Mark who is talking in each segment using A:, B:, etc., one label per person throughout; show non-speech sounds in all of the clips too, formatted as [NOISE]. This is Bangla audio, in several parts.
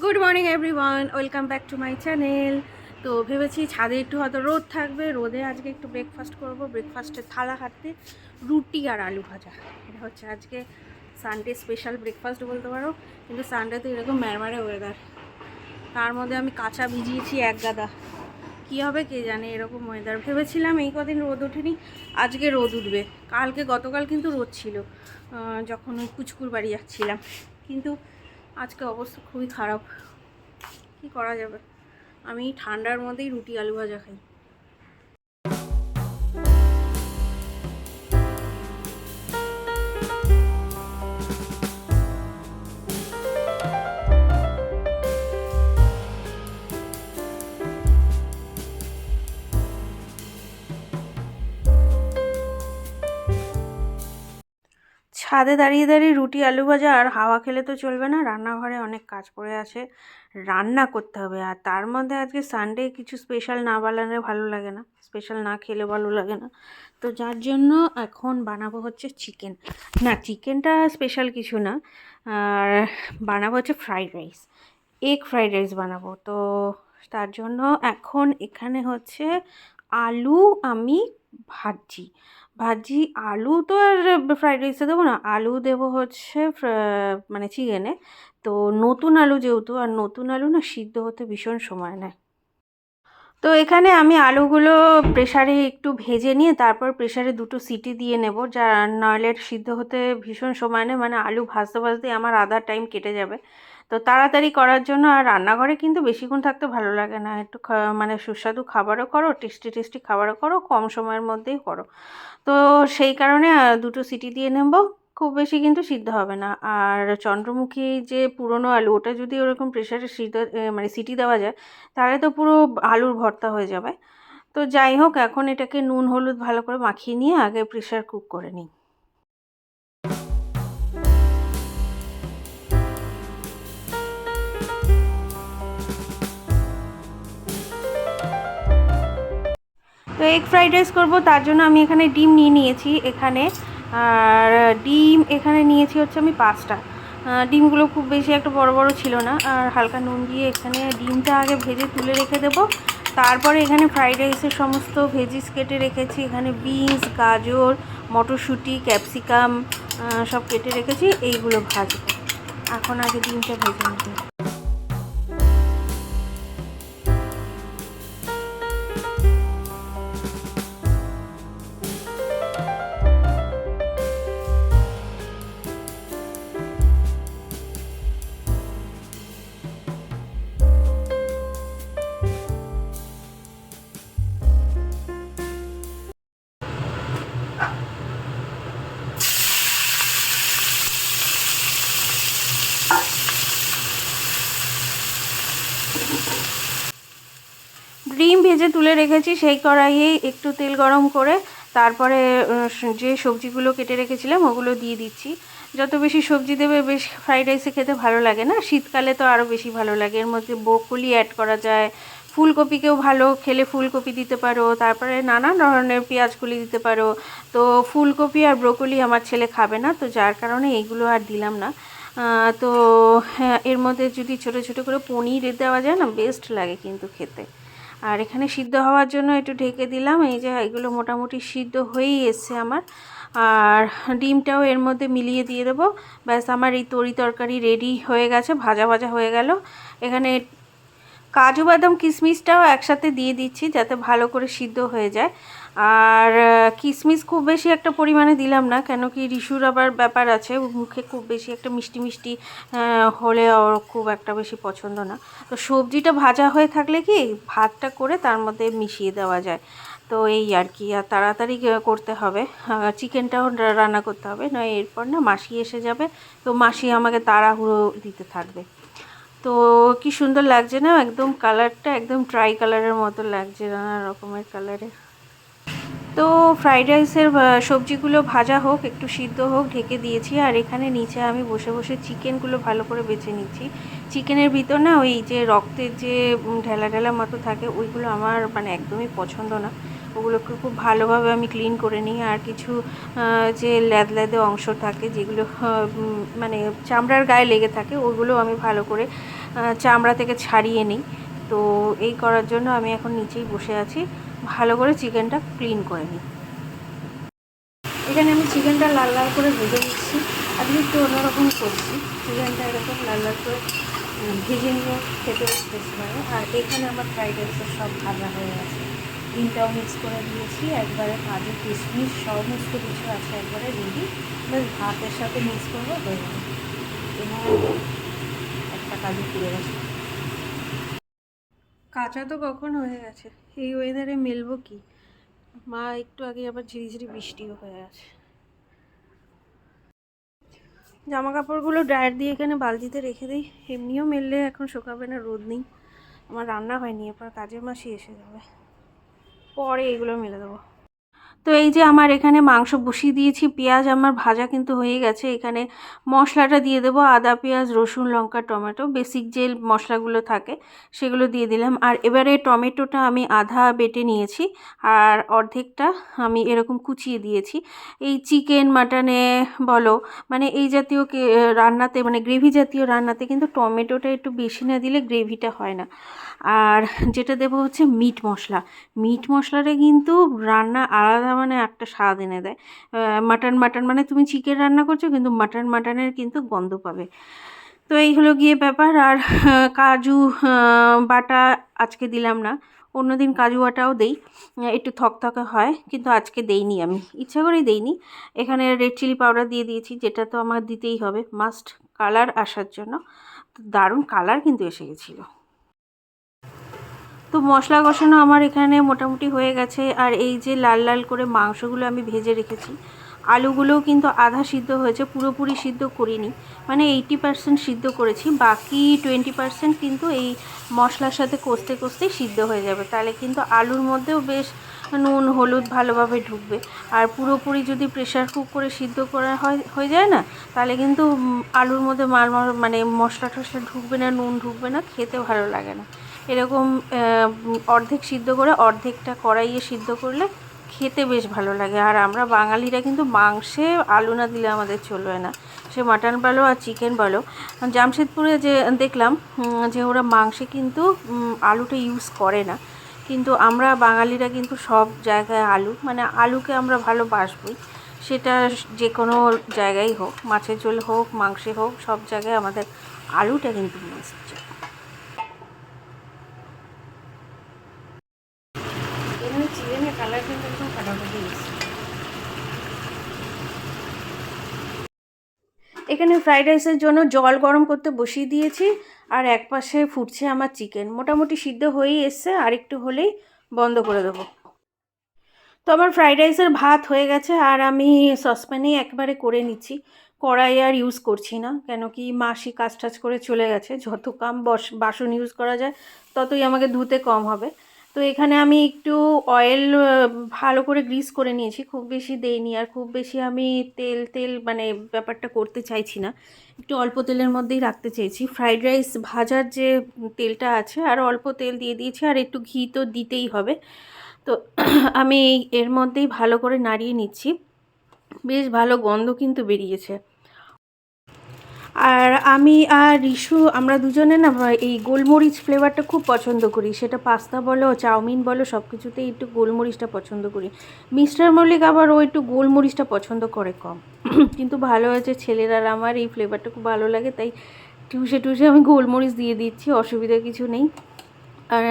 A: Good morning everyone welcome back to my channel তো ভেবেছি ছাদে একটু হয়তো রোদ থাকবে। রোদে আজকে একটু ব্রেকফাস্ট করব। ব্রেকফাস্টের থালা হাঁটতে রুটি আর আলু ভাজা। এটা হচ্ছে আজকে সানডে স্পেশাল ব্রেকফাস্ট বলতে পারো। কিন্তু সানডে তো এরকম ম্যারমারে ওয়েদার তার মধ্যে আমি কাঁচা ভিজিয়েছি এক গাদা। কী হবে কে জানে? এরকম ওয়েদার ভেবেছিলাম এই কদিন রোদ ওঠেনি। আজকে রোদ উঠবে। কালকে গতকাল কিন্তু রোদ ছিল। যখন ওই কুচকুর বাড়ি যাচ্ছিলাম। কিন্তু আজকে অবস্থা খুবই খারাপ। কি করা যাবে? আমি ঠান্ডার মধ্যেই রুটি আলু ভাজা খাই। ছাদে দাঁড়িয়ে দাঁড়িয়ে রুটি, আলু ভাজা আর হাওয়া খেলে তো চলবে না। রান্নাঘরে অনেক কাজ পড়ে আছে। রান্না করতে হবে। আর তার মধ্যে আজকে সানডে কিছু স্পেশাল না বানালে ভালো লাগে না। স্পেশাল না খেলে ভালো লাগে না। তো যার জন্য এখন বানাবো হচ্ছে চিকেন না চিকেনটা স্পেশাল কিছু না। আর বানাবো হচ্ছে fried rice egg fried rice বানাবো। তো তার জন্য এখন এখানে হচ্ছে আলু, আমি ভাজছি ভাজি, আলু তো আর ফ্রাইড রাইসে দেবো না। আলু দেবো হচ্ছে মানে চিকেনে। তো নতুন আলু যেহেতু, আর নতুন আলু না সিদ্ধ হতে ভীষণ সময় নেয়। তো এখানে আমি আলুগুলো প্রেসারে একটু ভেজে নিয়ে তারপর প্রেসারে দুটো সিটি দিয়ে নেব, যা নইলে সিদ্ধ হতে ভীষণ সময় নেয়। মানে আলু ভাজতে ভাজতে আমার আধা টাইম কেটে যাবে। তো তাড়াতাড়ি করার জন্য আর রান্নাঘরে কিন্তু বেশিক্ষণ থাকতে ভালো লাগে না। একটু মানে সুস্বাদু খাবারও করো, টেস্টি টেস্টি খাবারও করো, কম সময়ের মধ্যেই করো। তো সেই কারণে দুটো সিটি দিয়ে নেব, খুব বেশি কিন্তু সিদ্ধ হবে না। আর চন্দ্রমুখী যে পুরনো আলু, ওটা যদি ওরকম প্রেশারে সিদ্ধ মানে সিটি দেওয়া যায়, তাহলে তো পুরো আলুর ভর্তা হয়ে যাবে। তো যাই হোক, এখন এটাকে নুন, হলুদ ভালো করে মাখিয়ে নিয়ে আগে প্রেশার কুক করে নিই। তো এগ ফ্রাইড রাইস করব, তার জন্য আমি এখানে ডিম নিয়ে নিয়েছি এখানে। আর ডিম এখানে নিয়েছি হচ্ছে আমি পাঁচটা। ডিমগুলো খুব বেশি একটা বড় বড় ছিল না। আর হালকা নুন দিয়ে এখানে ডিমটা আগে ভেজে তুলে রেখে দেব। তারপরে এখানে ফ্রাইড রাইসের সমস্ত ভেজিস কেটে রেখেছি। এখানে বিনস গাজর, মটরশুঁটি ক্যাপসিকাম সব কেটে রেখেছি। এইগুলো ভাজবো। এখন আগে ডিমটা ভেজে নিতে ভেজে তুলে রেখেছি, সেই কড়াইয়ে একটু তেল গরম করে তারপরে যে সবজিগুলো কেটে রেখেছিলাম ওগুলো দিয়ে দিচ্ছি। যত বেশি সবজি দেবে, বেশ ফ্রাইড রাইসে খেতে ভালো লাগে না। শীতকালে তো আরও বেশি ভালো লাগে। এর মধ্যে বকুলি অ্যাড করা যায়। ফুলকপিকেও ভালো খেলে ফুলকপি দিতে পারো। তারপরে নানা ধরনের পেঁয়াজগুলি দিতে পারো। তো ফুলকপি আর ব্রোকলি আমার ছেলে খাবে না, তো যার কারণে এইগুলো আর দিলাম না। তো হ্যাঁ এর মধ্যে যদি ছোট ছোট করে পনির দেওয়া যায় না বেস্ট লাগে কিন্তু খেতে। আর এখানে সিদ্ধ হওয়ার জন্য একটু ঢেকে দিলাম। এই যে এগুলো মোটামুটি সিদ্ধ হয়েই এসছে আমার। আর ডিমটাও এর মধ্যে মিলিয়ে দিয়ে দেবো। ব্যাস, আমার এই তরি তরকারি রেডি হয়ে গেছে, ভাজা ভাজা হয়ে গেল। এখানে কাজু বাদাম কিশমিশটাও একসাথে দিয়ে দিচ্ছি, যাতে ভালো করে সিদ্ধ হয়ে যায়। আর কিশমিশ খুব বেশি একটা পরিমাণে দিলাম না, কেন কি রিসুর আবার ব্যাপার আছে মুখে খুব বেশি একটা মিষ্টি মিষ্টি হলে ওর খুব একটা বেশি পছন্দ না। তো সবজিটা ভাজা হয়ে থাকলে কি ভাতটা করে তার মধ্যে মিশিয়ে দেওয়া যায়। তো এই আর কি, আর তাড়াতাড়ি করতে হবে। চিকেনটাও রান্না করতে হবে, নয় এরপর না মাসি এসে যাবে, তো মাসি আমাকে তাড়াহুড়ো দিতে থাকবে। তো কি সুন্দর লাগছে না, একদম কালারটা একদম ট্রাই কালারের মতো লাগছে, নানা রকমের কালারের তো ফ্রাইড রাইসের সবজিগুলো ভাজা হোক, একটু সিদ্ধ হোক, ঢেকে দিয়েছি। আর এখানে নিচে আমি বসে বসে চিকেনগুলো ভালো করে বেছে নিচ্ছি। চিকেনের ভিতর না ওই যে রক্তের যে ঢেলা ঢেলা মতো থাকে, ওইগুলো আমার মানে একদমই পছন্দ না। ওগুলোকে খুব ভালোভাবে আমি ক্লিন করে নিই। আর কিছু যে ল্যাদ ল্যাদে অংশ থাকে, যেগুলো মানে চামড়ার গায়ে লেগে থাকে, ওগুলো আমি ভালো করে চামড়া থেকে ছাড়িয়ে নিই। তো এই করার জন্য আমি এখন নিচেই বসে আছি। ভালো করে চিকেনটা ক্লিন করে নিই। এখানে আমি চিকেনটা লাল লাল করে ভেজে নিচ্ছি। আজকে একটু অন্যরকম করছি, চিকেনটা এরকম লাল লাল করে ভেজে নিয়ে খেতে বেশ ভালো। আর এখানে আমার ফ্রাইড রাইসের সব ভাজা হয়ে গেছে। ডিমটাও মিক্স করে দিয়েছি। একবারে কাজু, কিশমিশ, সমস্ত কিছু আছে একবারে রেডি বেশ ভাতের সাথে মিক্স করব, হয়ে যাবে এবার একটা কাজু পুড়ে গেছে। কাঁচা তো কখন হয়ে গেছে। এই ওয়েদারে মেলবো কি? মা, একটু আগে আবার ঝিরিঝিরি বৃষ্টিও হয়ে আছে জামা কাপড়গুলো ড্রায়ার দিয়ে এখানে বালতিতে রেখে দিই। এমনিও মেললে এখন শোকাবে না, রোদ নেই। আমার রান্না হয়নি এরপর কাজের মাসি এসে যাবে। পরে এগুলো মেলে দেবো। তো এই যে আমার এখানে মাংস বসিয়ে দিয়েছি, পেঁয়াজ আমার ভাজা কিন্তু হয়ে গেছে। এখানে মশলাটা দিয়ে দেবো আদা, পেঁয়াজ, রসুন, লঙ্কা, টমেটো, বেসিক যে মশলাগুলো থাকে সেগুলো দিয়ে দিলাম। আর এবারে টমেটোটা আমি আধা বেটে নিয়েছি আর অর্ধেকটা আমি এরকম কুচিয়ে দিয়েছি। এই চিকেন, মাটনে বলো মানে এই জাতীয় রান্নাতে মানে গ্রেভি জাতীয় রান্নাতে কিন্তু টমেটোটা একটু বেশি না দিলে গ্রেভিটা হয় না। আর যেটা দেবো হচ্ছে মিট মশলা। মিট মশলাটা কিন্তু রান্না আলাদা মানে একটা স্বাদ এনে দেয়। মাটন মাটন মানে তুমি চিকেন রান্না করছ, কিন্তু মাটন মাটনের কিন্তু গন্ধ পাবে। তো এই হলো গিয়ে ব্যাপার। আর কাজু বাটা আজকে দিলাম না। অন্যদিন কাজু বাটাও দেই। একটু থকথকে হয়, কিন্তু আজকে দেইনি আমি। ইচ্ছা করেই দেইনি। এখানে রেড চিলি পাউডার দিয়ে দিয়েছি, যেটা তো আমার দিতেই হবে। মাস্ট কালার আসার জন্য। দারুণ কালার কিন্তু এসে গেছিল। তো মশলা কষানো আমার এখানে মোটামুটি হয়ে গেছে। আর এই যে লাল লাল করে মাংসগুলো আমি ভেজে রেখেছি, আলুগুলোও কিন্তু আধা সিদ্ধ হয়েছে, পুরোপুরি সিদ্ধ করিনি। মানে এইটি পার্সেন্ট সিদ্ধ করেছি, বাকি টোয়েন্টি পার্সেন্ট কিন্তু এই মশলার সাথে কষতে কষতেই সিদ্ধ হয়ে যাবে। তাহলে কিন্তু আলুর মধ্যেও বেশ নুন, হলুদ ভালোভাবে ঢুকবে। আর পুরোপুরি যদি প্রেশার কুক করে সিদ্ধ করা হয়, হয়ে যায় না, তাহলে কিন্তু আলুর মধ্যে মাল- মানে মশলা টশলা ঢুকবে না, নুন ঢুকবে না, খেতে ভালো লাগে না। এরকম অর্ধেক সিদ্ধ করে অর্ধেকটা কড়াইয়ে সিদ্ধ করলে খেতে বেশ ভালো লাগে। আর আমরা বাঙালিরা কিন্তু মাংসে আলু না দিলে আমাদের চলবে না। সে মাটন বলো আর চিকেন বলো জামশেদপুরে যে দেখলাম যে ওরা মাংসে কিন্তু আলুটা ইউজ করে না। কিন্তু আমরা বাঙালিরা কিন্তু সব জায়গায় আলু মানে আলুকে আমরা ভালোবাসবই। সেটা যে কোনো জায়গায় হোক, মাছের ঝোল হোক, মাংসে হোক, সব জায়গায় আমাদের আলুটা কিন্তু মাস্ট এখানে চিকেনের কালার কিন্তু একদম ফাটাফাটি এসেছে এখানে ফ্রাইড রাইসের জন্য জল গরম করতে বসিয়ে দিয়েছি, আর এক পাশে ফুটছে আমার চিকেন মোটামুটি সিদ্ধ হয়েই এসছে আর একটু হলেই বন্ধ করে দেবো। তো আমার ফ্রাইড রাইসের ভাত হয়ে গেছে, আর আমি সসপ্যানেই একবারে করে নিচ্ছি। কড়াই আর ইউজ করছি না, কেন কি মাসি কাজ টাজ করে চলে গেছে। যত কম বস, বাসন ইউজ করা যায়, ততই আমাকে ধুতে কম হবে। তো এখানে আমি একটু অয়েল ভালো করে গ্রিস করে নিয়েছি। খুব বেশি দেইনি আর খুব বেশি আমি তেল তেল মানে ব্যাপারটা করতে চাইছি না। একটু অল্প তেলের মধ্যেই রাখতে চেয়েছি ফ্রাইড রাইস ভাজার যে তেলটা আছে, আর অল্প তেল দিয়ে দিয়েছি আর একটু ঘি তো দিতেই হবে। তো [CLEARS THROAT] আমি এর মধ্যেই ভালো করে নাড়িয়ে নিচ্ছি। বেশ ভালো গন্ধ কিন্তু বেরিয়েছে। আর আমি আর রিশু, আমরা দুজনে না এই গোলমরিচ ফ্লেভারটা খুব পছন্দ করি। সেটা পাস্তা বলো, চাউমিন বলো সব কিছুতেই একটু গোলমরিচটা পছন্দ করি। মিস্টার মল্লিক আবার ও একটু গোলমরিচটা পছন্দ করে কম। [CLEARS THROAT] কিন্তু ভালো হয়েছে ছেলেরা আমার, এই ফ্লেভারটা খুব ভালো লাগে, তাই টুসে টুসে আমি গোলমরিচ দিয়ে দিচ্ছি, অসুবিধা কিছু নেই। আর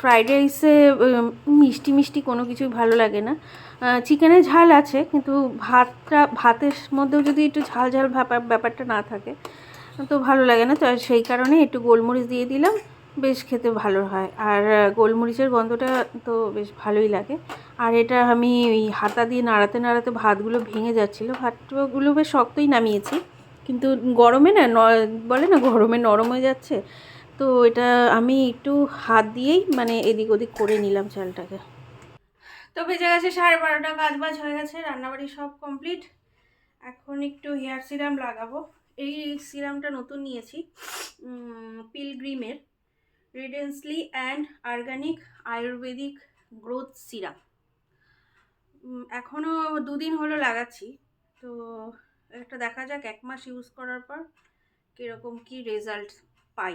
A: ফ্রাইড রাইসে মিষ্টি মিষ্টি কোনো কিছুই ভালো লাগে না। চিকেনে ঝাল আছে, কিন্তু ভাতটা, ভাতের মধ্যেও যদি একটু ঝাল ঝাল ব্যাপার ব্যাপারটা না থাকে, তো ভালো লাগে না। তো সেই কারণে একটু গোলমরিচ দিয়ে দিলাম, বেশ খেতে ভালো হয়। আর গোলমরিচের গন্ধটা তো বেশ ভালোই লাগে। আর এটা আমি ওই হাতা দিয়ে নাড়াতে নাড়াতে ভাতগুলো ভেঙে যাচ্ছিল। ভাতগুলো বেশ শক্তই নামিয়েছি, কিন্তু গরমে না, ন- বলে না গরমে নরম হয়ে যাচ্ছে, তো এটা আমি একটু হাত দিয়েই মানে এদিক ওদিক করে নিলাম চালটাকে। তো ভেজে গেছে সাড়ে বারোটা, কাজ বাজ হয়ে গেছে, রান্নাবাড়ি সব কমপ্লিট এখন একটু হেয়ার সিরাম লাগাবো। এই সিরামটা নতুন নিয়েছি পিলগ্রিমের redensyl and organic ayurvedic growth serum এখনও দুদিন হলো লাগাচ্ছি, তো একটা দেখা যাক এক মাস ইউজ করার পর কীরকম কী রেজাল্ট পাই।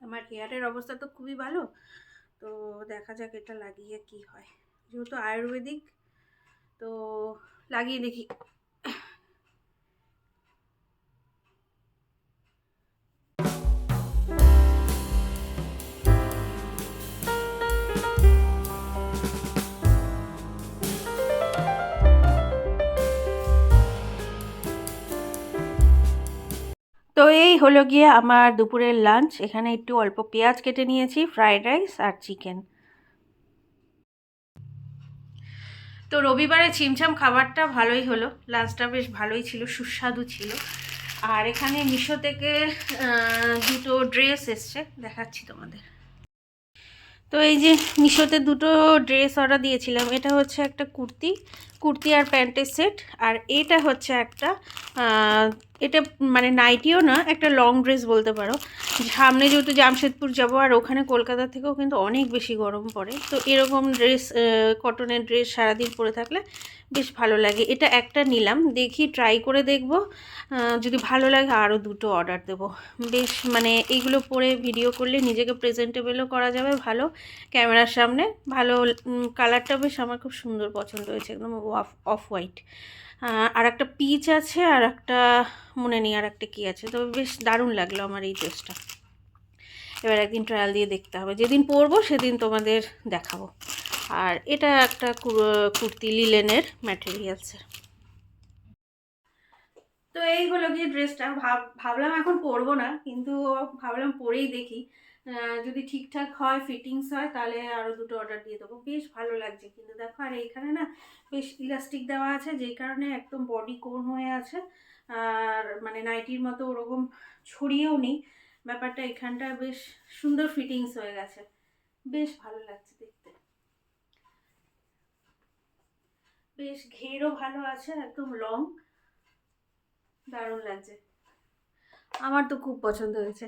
A: আমার হেয়ারের অবস্থা তো খুবই ভালো, তো দেখা যাক এটা লাগিয়ে কি হয়। যেহেতু আয়ুর্বেদিক, তো লাগিয়ে দেখি। তো এই হলো গিয়ে আমার দুপুরের লাঞ্চ এখানে একটু অল্প পেঁয়াজ কেটে নিয়েছি ফ্রায়েড রাইস আর চিকেন তো রবিবারে ছিমছাম খাবারটা ভালোই হলো। লাঞ্চটা বেশ ভালোই ছিল, সুস্বাদু ছিল। আর এখানে মিশো থেকে দুটো ড্রেস এসছে। দেখাচ্ছি তোমাদের। তো এই যে মিশোতে দুটো ড্রেস অর্ডার দিয়েছিলাম। এটা হচ্ছে একটা কুর্তি কুর্তি আর প্যান্টের সেট। আর এটা হচ্ছে একটা এটা মানে নাইটিও না, একটা লং ড্রেস বলতে পারো। সামনে যেহেতু জামশেদপুর যাব, আর ওখানে কলকাতা থেকেও কিন্তু অনেক বেশি গরম পড়ে। তো এরকম ড্রেস কটনের ড্রেস সারাদিন পরে থাকলে বেশ ভালো লাগে। এটা একটা নিলাম। দেখি ট্রাই করে দেখব। যদি ভালো লাগে আরও দুটো অর্ডার দেবো। বেশ মানে এইগুলো পরে ভিডিও করলে নিজেকে প্রেজেন্টেবলও করা যাবে ভালো। ক্যামেরার সামনে ভালো কালারটা বেশ আমার খুব সুন্দর পছন্দ হয়েছে, একদম অফ অফ হোয়াইট আর একটা পিচ আছে আর একটা মনে নেই আর একটা কী আছে, তবে বেশ দারুণ লাগল আমার এই ড্রেসটা এবার একদিন ট্রায়াল দিয়ে দেখতে হবে। যেদিন পরবো সেদিন তোমাদের দেখাবো। আর এটা একটা কুর্তি লিলেনের ম্যাটেরিয়ালসের তো এই হলো গিয়ে ড্রেসটা। ভাব ভাবলাম এখন পরবো না, কিন্তু ভাবলাম পরেই দেখি। যদি ঠিকঠাক হয় ফিটিংস হয়, তাহলে আরও দুটো অর্ডার দিয়ে দেবো। বেশ ভালো লাগছে, কিন্তু দেখো, আর এইখানে না বেশ ইলাস্টিক দেওয়া আছে যেই কারণে একদম বডি কোন হয়ে আছে। আর মানে নাইটির মতো ওরকম ছড়িয়েও নেই। ব্যাপারটা এখানটা বেশ সুন্দর ফিটিংস হয়ে গেছে। বেশ ভালো লাগছে দেখতে। বেশ ঘেরও ভালো আছে, একদম লং দারুণ লাগছে। আমার তো খুব পছন্দ হয়েছে।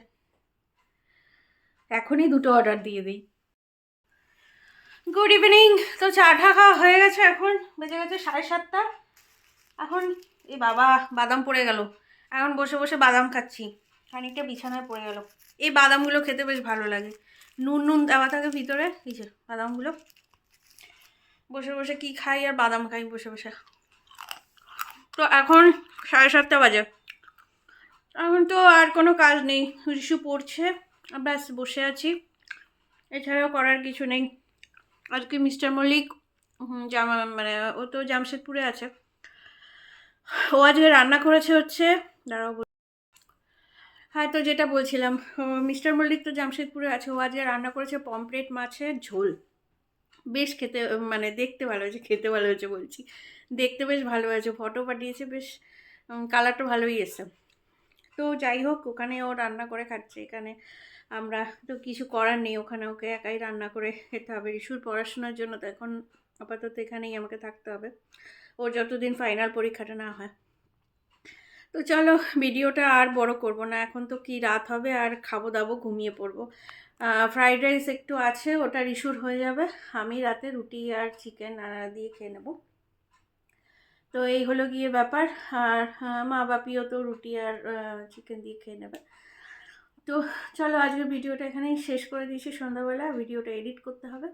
A: এখনই দুটো অর্ডার দিয়ে দিই। গুড ইভিনিং তো চা টা খাওয়া হয়ে গেছে এখন, বেজে গেছে সাড়ে সাতটা। এখন এই বাবা, বাদাম পড়ে গেল। এখন বসে বসে বাদাম খাচ্ছি। খানিকটা বিছানায় পড়ে গেল। এই বাদামগুলো খেতে বেশ ভালো লাগে। নুন নুন দেওয়া থাকে ভিতরে, এই যে বাদামগুলো। বসে বসে কি খাই আর বাদাম খাই বসে বসে। তো এখন সাড়ে সাতটা বাজে। এখন তো আর কোনো কাজ নেই রিশু পড়ছে, ব্যাস বসে আছি। এছাড়াও করার কিছু নেই। আজকে মিস্টার মল্লিক জামা মানে ও তো জামশেদপুরে আছে। ও আজকে রান্না করেছে হচ্ছে, দাঁড়াও হ্যাঁ তো যেটা বলছিলাম মিস্টার মল্লিক তো জামশেদপুরে আছে। ও আজকে রান্না করেছে পমপ্লেট মাছের ঝোল। বেশ খেতে মানে দেখতে ভালো হয়েছে, খেতে ভালো হয়েছে বলছি। দেখতে বেশ ভালো হয়েছে ফটো পাঠিয়েছে, বেশ কালারটা ভালোই এসছে। তো যাই হোক, ওখানে ও রান্না করে খাচ্ছে, এখানে আমরা তো কিছু করার নেই, ওখানে ওকে একাই রান্না করে খেতে হবে। রিসুর পড়াশোনার জন্য তো এখন আপাতত এখানেই আমাকে থাকতে হবে। ওর যতদিন ফাইনাল পরীক্ষাটা না হয়। তো চলো ভিডিওটা আর বড় করব না, এখন তো কি রাত হবে, আর খাব দাবো ঘুমিয়ে পড়ব। ফ্রাইড রাইস একটু আছে ওটা রিসুর হয়ে যাবে। আমি রাতে রুটি আর চিকেন দিয়ে খেয়ে নেব। তো এই হলো গিয়ে ব্যাপার। আর মা বাপিও তো রুটি আর চিকেন দিয়ে খেয়ে নেবে। তো চলো আজকের ভিডিওটা এখানেই শেষ করে দিয়েছি সন্ধ্যাবেলা। ভিডিওটা এডিট করতে হবে।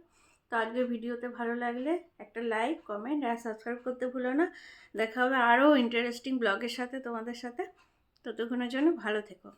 A: তো আজকের ভিডিওতে ভালো লাগলে একটা লাইক কমেন্ট আর সাবস্ক্রাইব করতে ভুলো না। দেখা হবে আরও ইন্টারেস্টিং ব্লগের সাথে তোমাদের সাথে। ততক্ষণের জন্য ভালো থেকো।